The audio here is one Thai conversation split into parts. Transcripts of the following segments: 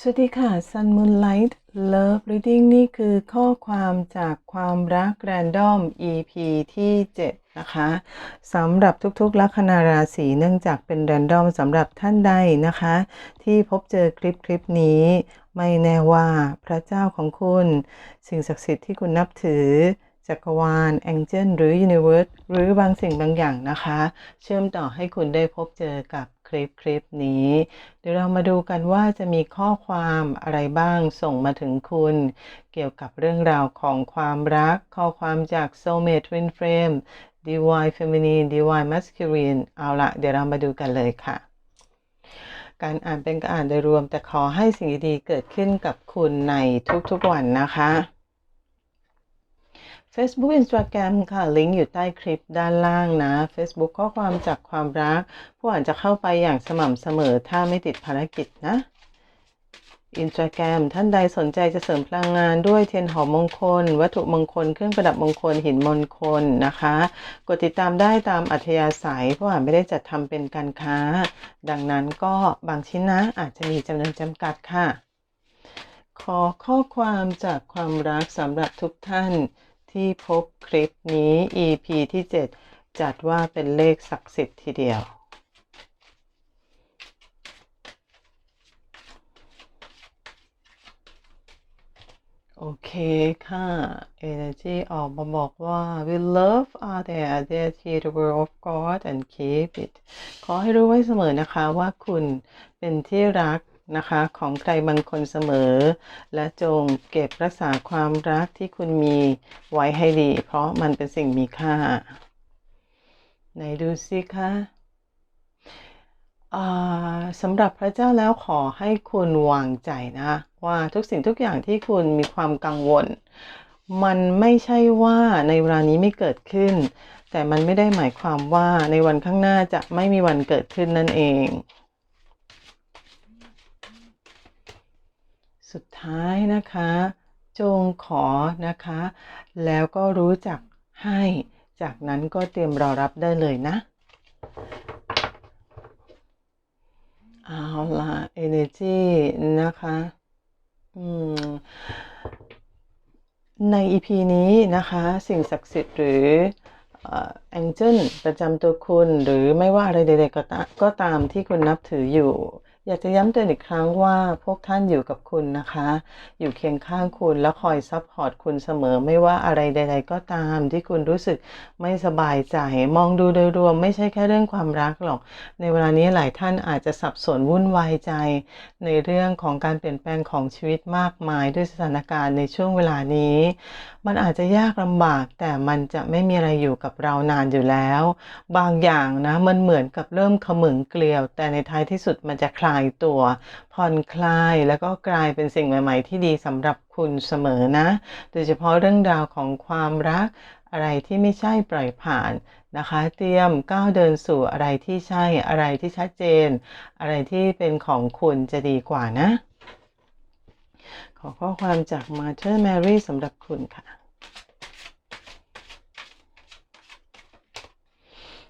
สวัสดีค่ะ Sun Moonlight Love Reading นี่คือข้อความจากความรักแรนดอม EP ที่ 7 นะคะสำหรับทุกๆ ลัคนาราศีเนื่องจากเป็นแรนดอมสำหรับท่านใดนะคะ ที่พบเจอคลิปคลิปนี้ ไม่แน่ว่าพระเจ้าของคุณ สิ่งศักดิ์สิทธิ์ที่คุณนับถือจักรวาลแองเจิลหรือยูนิเวิร์สหรือบางสิ่งบางอย่างนะคะ เชื่อมต่อให้คุณได้พบเจอกับ คลิปคลิปนี้ เดี๋ยวเรามาดูกันว่าจะมีข้อความอะไรบ้างส่งมาถึงคุณ เกี่ยวกับเรื่องราวของความรัก ข้อความจาก Soulmate Twin Flame Divine Feminine Divine Masculine เอาละเดี๋ยวเรามาดูกันเลยค่ะ การอ่านเป็นการอ่านโดยรวมแต่ขอให้สิ่งดีๆเกิดขึ้นกับคุณในทุกๆวันนะคะ Facebook Instagram ค่ะ ลิงก์อยู่ใต้คลิปด้านล่างนะ Facebook ข้อความจากความรัก ผู้อ่านจะเข้าไปอย่างสม่ำเสมอถ้าไม่ติดภารกิจนะ Instagram ท่านใดสนใจจะเสริมพลังงานด้วยเทียนหอมมงคล วัตถุมงคล เครื่องประดับมงคลหินมงคลนะคะ กดติดตามได้ตามอัธยาศัย เพราะอ่านไม่ได้จัดทำเป็นการค้า ดังนั้นก็บางชิ้นนะอาจจะมีจำนวนจำกัดค่ะ ขอข้อความจากความรักสำหรับทุกท่าน ที่พบคลิปนี้ EP ที่ 7 จัดว่าเป็นเลขศักดิ์สิทธิ์ทีเดียว โอเคค่ะ Energy ออกมาบอกว่า we love are there there to the world of God and keep it ขอให้รู้ไว้เสมอนะคะว่าคุณเป็นที่รัก นะคะของใครบางคนเสมอ และจงเก็บรักษาความรักที่คุณมีไว้ให้ดี เพราะมันเป็นสิ่งมีค่าไหนดูสิคะสำหรับพระเจ้าแล้วขอให้คุณวางใจนะ ว่าทุกสิ่งทุกอย่างที่คุณมีความกังวล มันไม่ใช่ว่าในเวลานี้ไม่เกิดขึ้น แต่มันไม่ได้หมายความว่าในวันข้างหน้าจะไม่มีวันเกิดขึ้นนั่นเอง สุดท้ายนะคะ จงขอนะคะ แล้วก็รู้จักให้ จากนั้นก็เตรียมรอรับได้เลยนะ เอาล่ะ energy นะคะ อืมใน EP นี้นะคะ สิ่งศักดิ์สิทธิ์หรือแองเจิลประจำตัวคุณ หรือไม่ว่าอะไรใดๆก็ตามที่คุณนับถืออยู่ อยากจะย้ำเตือนอีกครั้งว่าพวกท่านอยู่กับคุณนะคะ อยู่เคียงข้างคุณและคอยซัพพอร์ตคุณเสมอไม่ว่าอะไรใด ๆ ก็ตามที่คุณรู้สึกไม่สบายใจ มองดูโดยรวมไม่ใช่แค่เรื่องความรักหรอก ในเวลานี้หลายท่านอาจจะสับสนวุ่นวายใจ ในเรื่องของการเปลี่ยนแปลงของชีวิตมากมายด้วยสถานการณ์ในช่วงเวลานี้ มันอาจจะยากลำบากแต่มันจะไม่มีอะไรอยู่กับเรานานอยู่แล้ว บางอย่างนะมันเหมือนกับเริ่มขมึงเกลียว แต่ในท้ายที่สุดมันจะคลายายตัวผ่อนคลายแล้วก็กลายเป็นสิ่งใหม่ ๆ ที่ดีสำหรับคุณเสมอนะ โดยเฉพาะเรื่องราวของความรักอะไรที่ไม่ใช่ปล่อยผ่านนะคะ เตรียมก้าวเดินสู่อะไรที่ใช่อะไรที่ชัดเจน อะไรที่เป็นของคุณจะดีกว่านะ ขอข้อความจาก Mother Mary สำหรับคุณค่ะ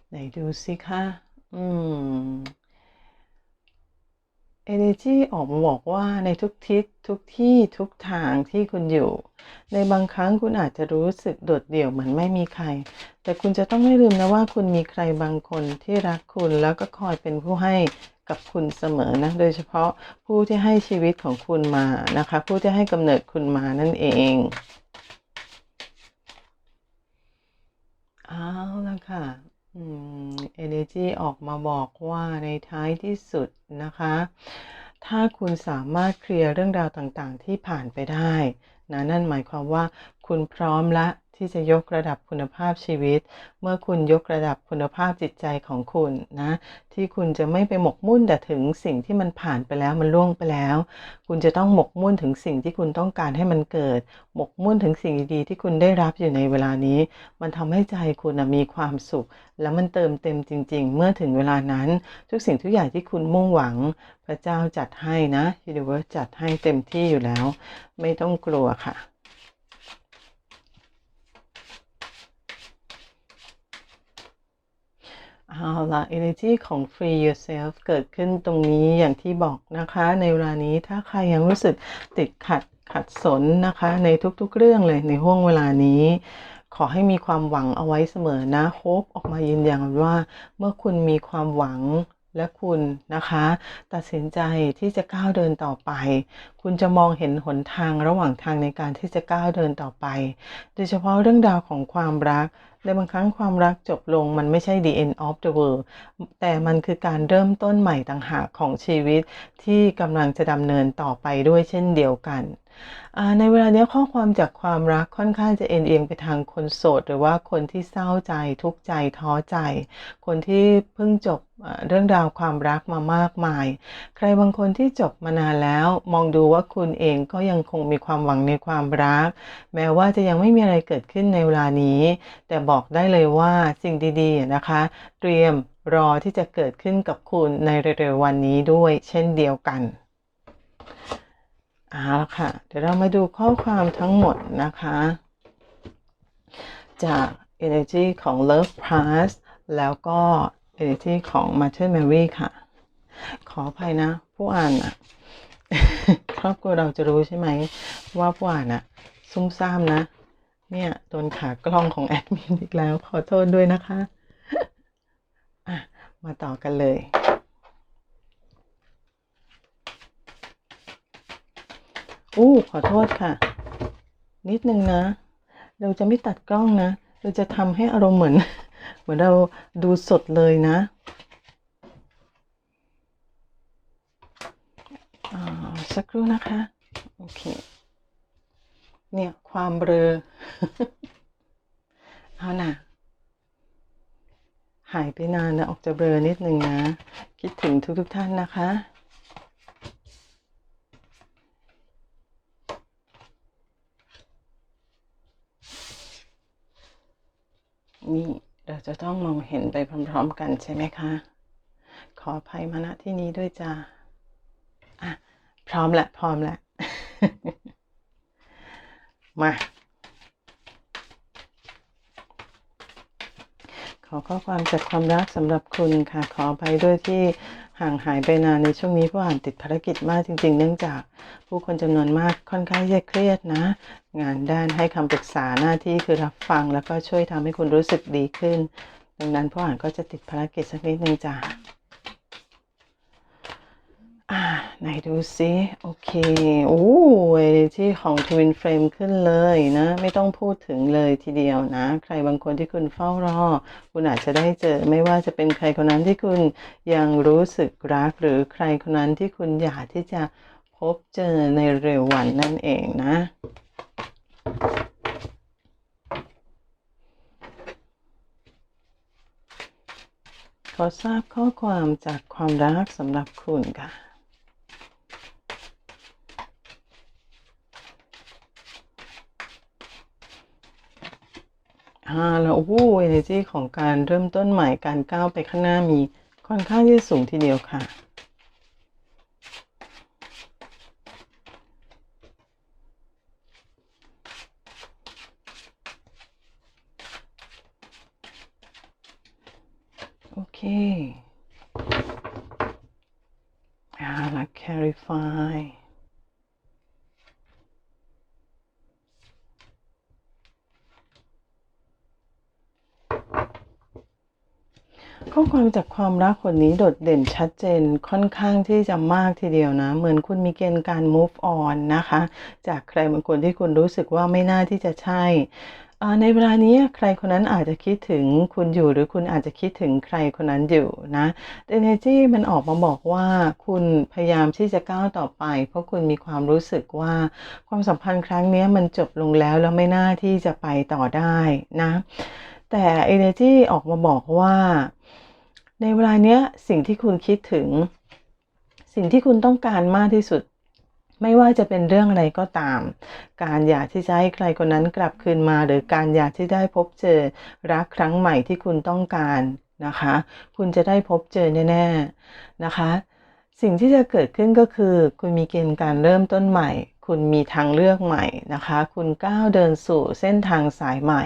ไหนดูสิคะ อืม Energy ออกมาบอกว่าในทุกทิศทุกที่ทุกทางที่คุณอยู่ ในบางครั้งคุณอาจจะรู้สึกโดดเดี่ยวเหมือนไม่มีใคร แต่คุณจะต้องไม่ลืมนะว่าคุณมีใครบางคนที่รักคุณแล้วก็คอยเป็นผู้ให้กับคุณเสมอนะ โดยเฉพาะผู้ที่ให้ชีวิตของคุณมานะคะ ผู้ที่ให้กำเนิดคุณมานั่นเองเอาละค่ะ เอเนจีออกมาบอกว่าในท้ายที่สุดนะคะ ถ้าคุณสามารถเคลียร์เรื่องราวต่างๆ ที่ผ่านไปได้นะนั่นหมายความว่าคุณพร้อมละ ที่จะยกระดับคุณภาพชีวิต เมื่อคุณยกระดับคุณภาพจิตใจของคุณนะ ที่คุณจะไม่ไปหมกมุ่นแต่ถึงสิ่งที่มันผ่านไปแล้วมันล่วงไปแล้ว คุณจะต้องหมกมุ่นถึงสิ่งที่คุณต้องการให้มันเกิด หมกมุ่นถึงสิ่งดีๆที่คุณได้รับอยู่ในเวลานี้ มันทำให้ใจคุณมีความสุข แล้วมันเติมเต็มจริง ๆ เมื่อถึงเวลานั้น ทุกสิ่งทุกอย่างที่คุณมุ่งหวัง พระเจ้าจัดให้นะ Universe จัดให้เต็มที่อยู่แล้ว ไม่ต้องกลัวค่ะ เอาละ energy ของ free yourself เกิดขึ้นตรงนี้อย่างที่บอกนะคะ ในเวลานี้ถ้าใครยังรู้สึกติดขัดขัดสนนะคะ ในทุกๆเรื่องเลยในห่วงเวลานี้ ขอให้มีความหวังเอาไว้เสมอนะโฮปออกมายืนยันว่า เมื่อคุณมีความหวังและคุณนะคะ ตัดสินใจที่จะก้าวเดินต่อไป คุณจะมองเห็นหนทางระหว่างทางในการที่จะก้าวเดินต่อไป โดยเฉพาะเรื่องราวของความรัก ในบางครั้งความรักจบลงมันไม่ใช่ the end of the world แต่มันคือการเริ่มต้นใหม่ต่างหากของชีวิตที่กำลังจะดำเนินต่อไปด้วยเช่นเดียวกัน ในเวลานี้ข้อความจากความรักค่อนข้างจะเอ็นเอียงไปทางคนโสด หรือว่าคนที่เศร้าใจทุกข์ใจท้อใจ คนที่เพิ่งจบเรื่องราวความรักมามากมาย ใครบางคนที่จบมานานแล้ว มองดูว่าคุณเองก็ยังคงมีความหวังในความรัก แม้ว่าจะยังไม่มีอะไรเกิดขึ้นในเวลานี้ แต่บอกได้เลยว่าสิ่งดีๆนะคะ เตรียมรอที่จะเกิดขึ้นกับคุณในเร็วๆวันนี้ด้วย เช่นเดียวกัน เอาละค่ะ เดี๋ยวเรามาดูข้อความทั้งหมดนะคะ จาก energy ของ love plus แล้วก็ energy ของ mother mary ค่ะ ขออภัยนะ ผู้อ่านนะครอบครัวเราจะรู้ใช่ไหม ว่าผู้อ่านนะซุ่มซ่ามนะ เนี่ยโดนขากล้องของแอดมินอีกแล้ว ขอโทษด้วยนะคะะมาต่อกันเลย อู้ขอโทษค่ะ นิดนึงนะ เราจะไม่ตัดกล้องนะ เราจะทำให้อารมณ์เหมือน เหมือนเราดูสดเลยนะสักครู่นะคะ โอเค เนี่ย ความเบลอเอานะหายไปนานนะ ออกจะเบลอนิดนึงนะ คิดถึงทุกๆทท่านนะคะ นี้ เราจะต้องมองเห็นไปพร้อมๆกันใช่ไหมคะ ขออภัยมาณที่นี้ด้วยจ้าอะ พร้อมแหละ พร้อมแล้วมา ขอข้อความจากความรักสำหรับคุณค่ะ ขอไปด้วยที่ ห่างหายไปนานในช่วงนี้ผู้อ่านติดภารกิจมากจริง ๆ เนื่องจากผู้คนจำนวนมากค่อนข้างจะเครียดนะ งานด้านให้คำปรึกษาหน้าที่คือรับฟัง แล้วก็ช่วยทำให้คุณรู้สึกดีขึ้น ดังนั้นผู้อ่านก็จะติดภารกิจสักนิดนึงจ้าอ่า ไหนดูซิโอเค โอ้เอที่ของ Twin Flame ขึ้นเลยนะ ไม่ต้องพูดถึงเลยทีเดียวนะ ใครบางคนที่คุณเฝ้ารอ คุณอาจจะได้เจอ ไม่ว่าจะเป็นใครคนนั้นที่คุณยังรู้สึกรัก หรือใครคนนั้นที่คุณอยากที่จะพบเจอในเร็ววันนั่นเองนะขอทราบข้อความจากความรักสำหรับคุณค่ะ อ่าแล้ว โอ้โห energy ของการเริ่มต้นใหม่การก้าวไปข้างหน้ามีค่อนข้างที่สูงทีเดียวค่ะ โอเคอ่าละ clarify ข้อความจากความรักคนนี้โดดเด่นชัดเจนค่อนข้างที่จะมากทีเดียวนะ เหมือนคุณมีเกณฑ์การ move on นะคะ จากใครบางคนที่คุณรู้สึกว่าไม่น่าที่จะใช่ในเวลานี้ใครคนนั้นอาจจะคิดถึงคุณอยู่หรือคุณอาจจะคิดถึงใครคนนั้นอยู่นะ energy มันออกมาบอกว่าคุณพยายามที่จะก้าวต่อไป เพราะคุณมีความรู้สึกว่าความสัมพันธ์ครั้งนี้มันจบลงแล้วแล้วไม่น่าที่จะไปต่อได้นะ แต่ energy ออกมาบอกว่า ในเวลาเนี้ยสิ่งที่คุณคิดถึง สิ่งที่คุณต้องการมากที่สุด ไม่ว่าจะเป็นเรื่องอะไรก็ตาม การอยากที่จะให้ใครคนนั้นกลับคืนมา หรือการอยากที่ได้พบเจอรักครั้งใหม่ที่คุณต้องการนะคะ คุณจะได้พบเจอแน่ๆนะคะ สิ่งที่จะเกิดขึ้นก็คือ คุณมีเกณฑ์การเริ่มต้นใหม่ คุณมีทางเลือกใหม่นะคะ คุณก้าวเดินสู่เส้นทางสายใหม่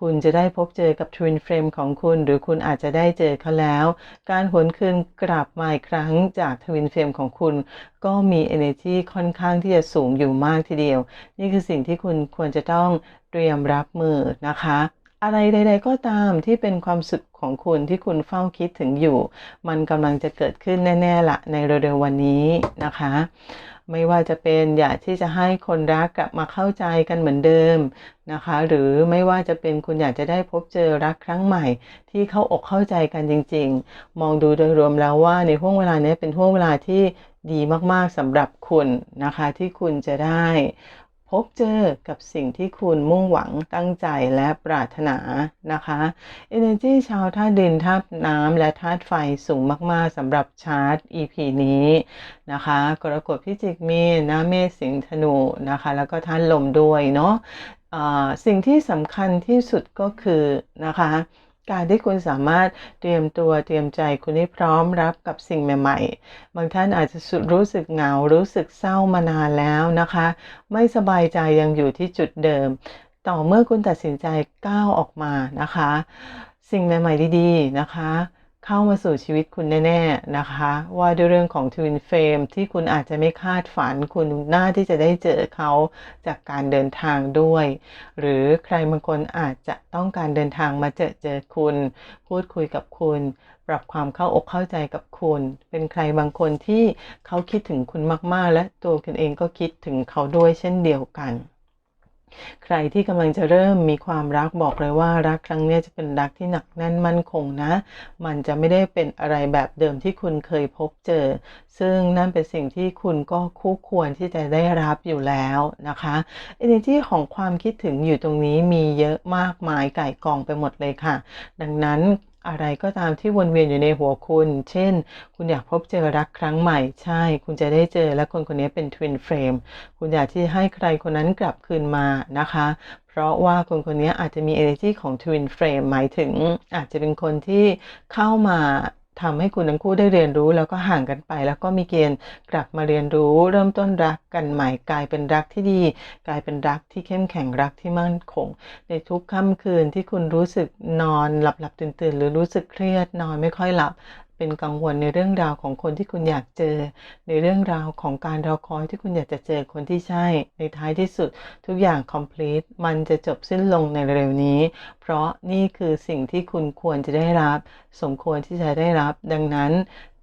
คุณจะได้พบเจอกับ Twin Flame ของคุณ หรือคุณอาจจะได้เจอเขาแล้ว การหวนคืนกลับมาอีกครั้งจาก Twin Flame ของคุณ ก็มี energy ค่อนข้างที่จะสูงอยู่มากทีเดียว นี่คือสิ่งที่คุณควรจะต้องเตรียมรับมือนะคะอะไรใด ๆ ก็ตามที่เป็นความสุขของคุณที่คุณเฝ้าคิดถึงอยู่ มันกำลังจะเกิดขึ้นแน่ ๆละในเร็วๆวันนี้นะคะ ไม่ว่าจะเป็นอยากที่จะให้คนรักกลับมาเข้าใจกันเหมือนเดิมนะคะ หรือไม่ว่าจะเป็นคุณอยากจะได้พบเจอรักครั้งใหม่ ที่เข้าอกเข้าใจกันจริง ๆ มองดูโดยรวมแล้วว่าในห่วงเวลานี้เป็นห่วงเวลาที่ดีมากๆสำหรับคุณนะคะที่คุณจะได้ พบเจอกับสิ่งที่คุณมุ่งหวังตั้งใจและปรารถนานะคะ Energy ชาวธาตุดินธาตุน้ำและธาตุไฟสูงมาก ๆสำหรับชาร์ต EP นี้นะคะกรกฎพิจิกมีนะเมษสิงห์ธนูนะคะ แล้วก็ธาตุลมด้วยเนาะะสิ่งที่สำคัญที่สุดก็คือนะคะ การที่คุณสามารถเตรียมตัวเตรียมใจคุณให้พร้อมรับกับสิ่งใหม่ ๆ บางท่านอาจจะรู้สึกเหงา รู้สึกเศร้ามานานแล้วนะคะ ไม่สบายใจยังอยู่ที่จุดเดิม ต่อเมื่อคุณตัดสินใจก้าวออกมานะคะ สิ่งใหม่ ๆ ดี ๆ นะคะ เข้ามาสู่ชีวิตคุณแน่ ๆ นะคะ ว่าด้วยเรื่องของ Twin Flame ที่คุณอาจจะไม่คาดฝันคุณน่าที่จะได้เจอเขาจากการเดินทางด้วย หรือใครบางคนอาจจะต้องการเดินทางมาเจอเจอคุณ พูดคุยกับคุณ ปรับความเข้าอกเข้าใจกับคุณ เป็นใครบางคนที่เขาคิดถึงคุณมากๆ และตัวคุณเองก็คิดถึงเขาด้วยเช่นเดียวกัน ใครที่กำลังจะเริ่มมีความรักบอกเลยว่ารักครั้งนี้จะเป็นรักที่หนักแน่นมั่นคงนะ มันจะไม่ได้เป็นอะไรแบบเดิมที่คุณเคยพบเจอ ซึ่งนั่นเป็นสิ่งที่คุณก็คู่ควรที่จะได้รับอยู่แล้วนะคะ energy ของความคิดถึงอยู่ตรงนี้มีเยอะมากมายไก่กองไปหมดเลยค่ะ ดังนั้น อะไรก็ตามที่วนเวียนอยู่ในหัวคุณ เช่น คุณอยากพบเจอรักครั้งใหม่ ใช่ คุณจะได้เจอและคนคนนี้เป็นทวินเฟรม คุณอยากที่ให้ใครคนนั้นกลับคืนมานะคะ เพราะว่าคนคนนี้อาจจะมี energy ของทวินเฟรมหมายถึงอาจจะเป็นคนที่เข้ามา ทำให้คุณทั้งคู่ได้เรียนรู้แล้วก็ห่างกันไป แล้วก็มีเกณฑ์กลับมาเรียนรู้ เริ่มต้นรักกันใหม่กลายเป็นรักที่ดี กลายเป็นรักที่เข้มแข็งรักที่มั่นคง ในทุกค่ำคืนที่คุณรู้สึกนอนหลับหลับตื่นตื่นหรือรู้สึกเครียดนอนไม่ค่อยหลับ เป็นกังวลในเรื่องราวของคนที่คุณอยากเจอ ในเรื่องราวของการรอคอยที่คุณอยากจะเจอคนที่ใช่ ในท้ายที่สุดทุกอย่าง complete มันจะจบสิ้นลงในเร็วนี้ เพราะนี่คือสิ่งที่คุณควรจะได้รับ สมควรที่จะได้รับ ดังนั้น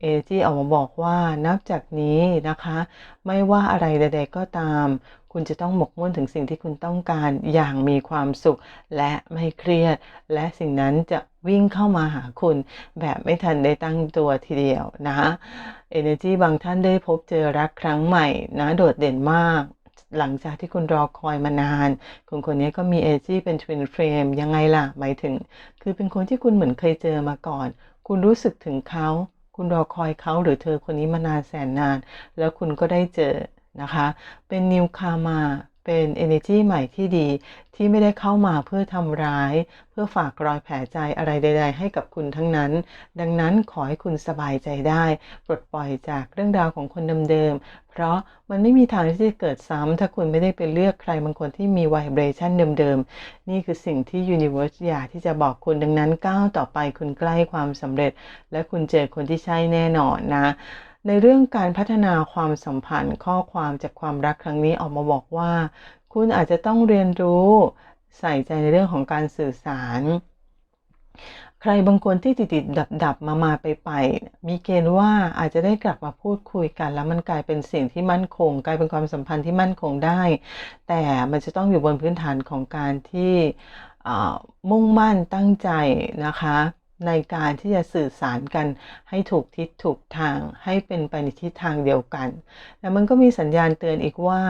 อที่ออกมาบอกว่านับจากนี้นะคะ ไม่ว่าอะไรใด ๆ ก็ตาม คุณจะต้องหมกมุ่นถึงสิ่งที่คุณต้องการอย่างมีความสุขและไม่เครียด และสิ่งนั้นจะวิ่งเข้ามาหาคุณแบบไม่ทันได้ตั้งตัวทีเดียวนะ Energy บางท่านได้พบเจอรักครั้งใหม่นะโดดเด่นมากหลังจากที่คุณรอคอยมานาน คนคนนี้ก็มีเอจี้เป็น Twin Flame ยังไงล่ะ หมายถึง คือเป็นคนที่คุณเหมือนเคยเจอมาก่อน คุณรู้สึกถึงเขา คุณรอคอยเขาหรือเธอคนนี้มานานแสนนาน แล้วคุณก็ได้เจอนะคะ เป็นนิวคามา เป็น energy ใหม่ที่ดี ที่ไม่ได้เข้ามาเพื่อทำร้าย เพื่อฝากรอยแผลใจอะไรใด ๆ ให้กับคุณทั้งนั้น ดังนั้นขอให้คุณสบายใจได้ ปลดปล่อยจากเรื่องราวของคนเดิมๆเพราะมันไม่มีทางที่จะเกิดซ้ำถ้าคุณไม่ได้ไปเลือกใครบางคนที่มีไวเบรชันเดิมๆ นี่คือสิ่งที่ Universe อยากที่จะบอกคุณดังนั้นก้าวต่อไปคุณใกล้ความสำเร็จ และคุณเจอคนที่ใช่แน่นอนนะ ในเรื่องการพัฒนาความสัมพันธ์ ข้อความจากความรักครั้งนี้ออกมาบอกว่า คุณอาจจะต้องเรียนรู้ ใส่ใจในเรื่องของการสื่อสาร ใครบางคนที่ติดติดดับดับมามาไปไปมีเกณฑ์ว่าอาจจะได้กลับมาพูดคุยกัน แล้วมันกลายเป็นสิ่งที่มั่นคง กลายเป็นความสัมพันธ์ที่มั่นคงได้ แต่มันจะต้องอยู่บนพื้นฐานของการที่มุ่งมั่นตั้งใจนะคะ ในการที่จะสื่อสารกันให้ถูกทิศถูกทาง ให้เป็นไปในทิศทางเดียวกัน แต่มันก็มีสัญญาณเตือนอีกว่า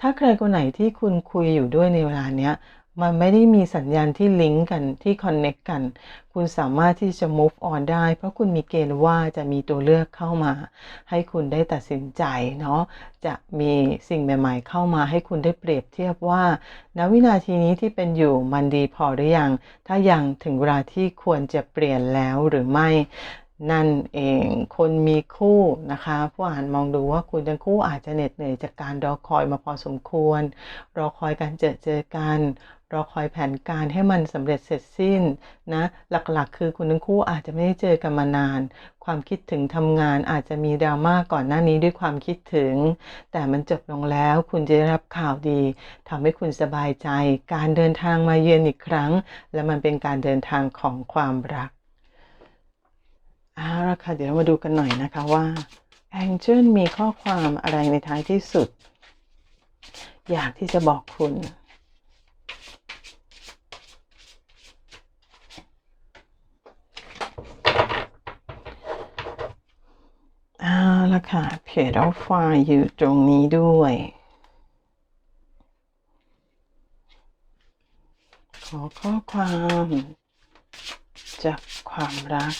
ถ้าใครคนไหนที่คุณคุยอยู่ด้วยในเวลาเนี้ย มันไม่ได้มีสัญญาณที่ลิงก์กันที่คอนเน็กกัน คุณสามารถที่จะ move on ได้ เพราะคุณมีเกณฑ์ว่าจะมีตัวเลือกเข้ามา ให้คุณได้ตัดสินใจเนาะจะมีสิ่งใหม่ ๆ เข้ามาให้คุณได้เปรียบเทียบว่าณวินาทีนี้ที่เป็นอยู่มันดีพอหรือยัง ถ้ายังถึงเวลาที่ควรจะเปลี่ยนแล้วหรือไม่นั่นเองคนมีคู่นะคะ ผู้อ่านมองดูว่าคุณทั้งคู่อาจจะเหน็ดเหนื่อยจากการรอคอยมาพอสมควร รอคอยการเจอเจอกัน รอคอยแผนการให้มันสำเร็จเสร็จสิ้นนะหลักๆ คือคุณทั้งคู่อาจจะไม่ได้เจอกันมานาน ความคิดถึงทำงานอาจจะมีดราม่าก่อนหน้านี้ด้วยความคิดถึง แต่มันจบลงแล้วคุณจะได้รับข่าวดีทำให้คุณสบายใจ การเดินทางมาเยือนอีกครั้ง และมันเป็นการเดินทางของความรักเอาละค่ะเดี๋ยวเรามาดูกันหน่อยนะคะว่า Angel มีข้อความอะไรในท้ายที่สุด อยากที่จะบอกคุณ เอา ละค่ะเพจอาไฟล์อยู่ตรงนี้ด้วย ขอข้อความจากความรัก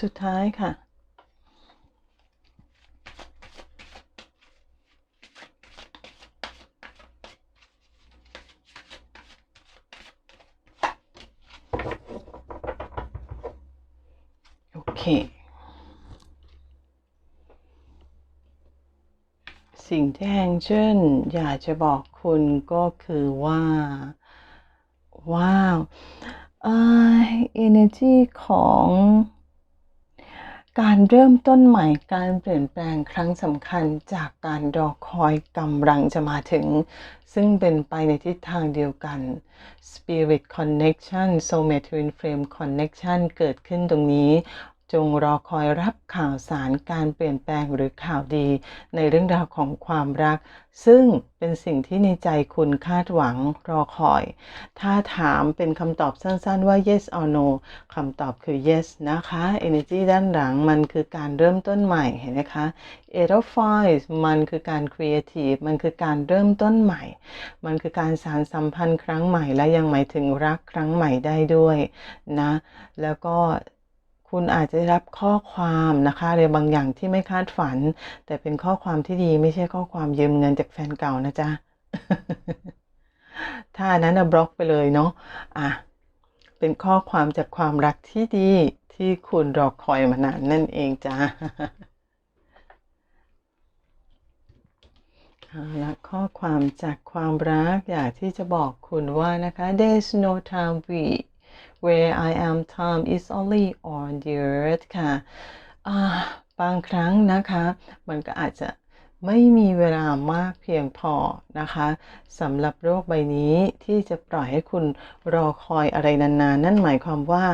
สุดท้ายค่ะ สิ่งที่แองเจิลอยากจะบอกคุณก็คือว่า ว้าวเอ่อ energy ของการเริ่มต้นใหม่การเปลี่ยนแปลงครั้งสำคัญจากการรอคอยกำลังจะมาถึง ซึ่งเป็นไปในทิศทางเดียวกัน Spirit Connection Soulmate Twin Flame Connection เกิดขึ้นตรงนี้ จงรอคอยรับข่าวสารการเปลี่ยนแปลงหรือข่าวดี ในเรื่องราวของความรัก ซึ่งเป็นสิ่งที่ในใจคุณคาดหวังรอคอย ถ้าถามเป็นคำตอบสั้นๆว่า yes or no คำตอบคือ yes นะคะ energy ด้านหลังมันคือการเริ่มต้นใหม่เห็นไหมคะ eight of fives มันคือการ creative มันคือการเริ่มต้นใหม่ มันคือการสารสัมพันธ์ครั้งใหม่และยังหมายถึงรักครั้งใหม่ได้ด้วยนะ แล้วก็ คุณอาจจะได้รับข้อความนะคะอะไรบางอย่างที่ไม่คาดฝัน แต่เป็นข้อความที่ดีไม่ใช่ข้อความยืมเงินจากแฟนเก่านะจ๊ะ ถ้าอันนั้นบล็อกไปเลยเนาะอะเป็นข้อความจากความรักที่ดีที่คุณรอคอยมานานนั่นเองจ้าเอาละข้อความจากความรักอยากที่จะบอกคุณว่านะคะ There's no time we where I am time is only on the earth ค่ะบางครั้งนะคะมันก็อาจจะไม่มีเวลามากเพียงพอนะคะสำหรับโลกใบนี้ที่จะปล่อยให้คุณรอคอยอะไรนานๆ นั่นหมายความว่า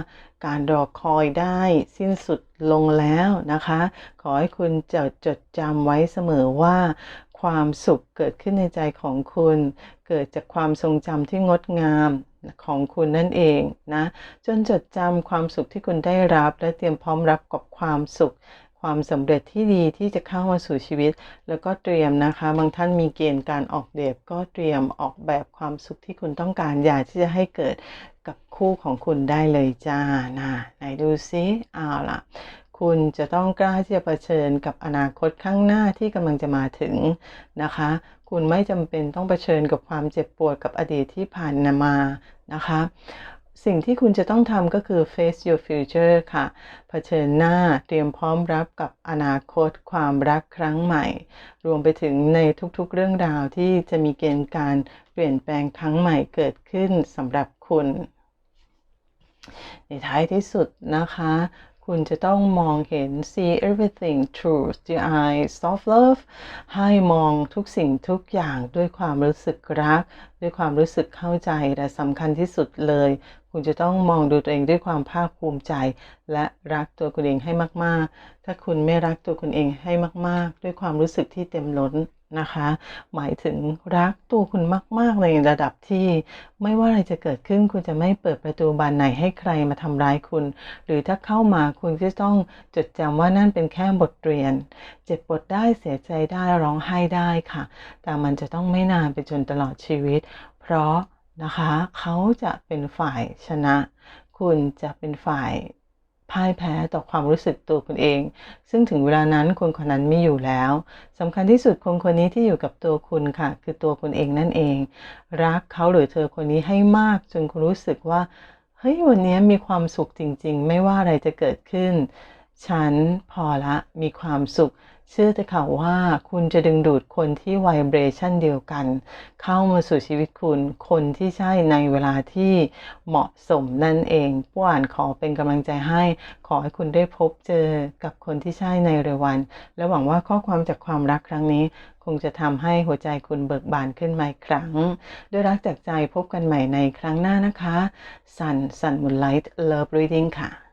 การรอคอยได้สิ้นสุดลงแล้วนะคะ ขอให้คุณจดจดจำไว้เสมอว่า ความสุขเกิดขึ้นในใจของคุณ เกิดจากความทรงจำที่งดงาม ของคุณนั่นเองนะ จนจดจำความสุขที่คุณได้รับ และเตรียมพร้อมรับกับความสุข ความสำเร็จที่ดีที่จะเข้ามาสู่ชีวิต แล้วก็เตรียมนะคะ บางท่านมีเกณฑ์การออกเดทก็เตรียมออกแบบความสุขที่คุณต้องการอยากที่จะให้เกิดกับคู่ของคุณได้เลยจ้านะไหนดูซิเอาล่ะ คุณจะต้องกล้าที่จะเผชิญกับอนาคตข้างหน้าที่กำลังจะมาถึงนะคะ คุณไม่จำเป็นต้องเผชิญกับความเจ็บปวดกับอดีตที่ผ่านมานะคะ สิ่งที่คุณจะต้องทำก็คือ face your future ค่ะเผชิญหน้าเตรียมพร้อมรับกับอนาคตความรักครั้งใหม่ รวมไปถึงในทุกๆเรื่องราวที่จะมีเกณฑ์การเปลี่ยนแปลงครั้งใหม่เกิดขึ้นสำหรับคุณในท้ายที่สุดนะคะ คุณจะต้องมองเห็น see everything through the eyes of love ให้มองทุกสิ่งทุกอย่างด้วยความรู้สึกรัก ด้วยความรู้สึกเข้าใจและสำคัญที่สุดเลย คุณจะต้องมองดูตัวเองด้วยความภาคภูมิใจ และรักตัวคุณเองให้มาก ๆ ถ้าคุณไม่รักตัวคุณเองให้มาก ๆ ด้วยความรู้สึกที่เต็มล้น นะคะ หมายถึงรักตัวคุณมาก ๆ ในระดับที่ไม่ว่าอะไรจะเกิดขึ้นคุณจะไม่เปิดประตูบานไหนให้ใครมาทำร้ายคุณ หรือถ้าเข้ามาคุณจะต้องจดจำว่านั่นเป็นแค่บทเรียน เจ็บปวดได้เสียใจได้ร้องไห้ได้ค่ะ แต่มันจะต้องไม่นานไปจนตลอดชีวิต เพราะนะคะเขาจะเป็นฝ่ายชนะ คุณจะเป็นฝ่าย พ่ายแพ้ต่อความรู้สึกตัวคุณเอง ซึ่งถึงเวลานั้นคนคนนั้นไม่อยู่แล้วสำคัญที่สุดคนคนนี้ที่อยู่กับตัวคุณค่ะ คือตัวคุณเองนั่นเอง รักเขาหรือเธอคนนี้ให้มากจนคุณรู้สึกว่าเฮ้ยวันนี้มีความสุขจริง ๆ ไม่ว่าอะไรจะเกิดขึ้น ฉันพอละมีความสุข เชื่อเถอะค่ะว่าคุณจะดึงดูดคนที่ไวเบรชันเดียวกัน เข้ามาสู่ชีวิตคุณ คนที่ใช่ในเวลาที่เหมาะสมนั่นเองผู้อ่านขอเป็นกำลังใจให้ ขอให้คุณได้พบเจอกับคนที่ใช่ในเร็ววัน และหวังว่าข้อความจากความรักครั้งนี้ คงจะทำให้หัวใจคุณเบิกบานขึ้นมาอีกครั้ง ด้วยรักจากใจพบกันใหม่ในครั้งหน้านะคะ สันสันมุนไลท์เลิฟรีดิ้งค่ะ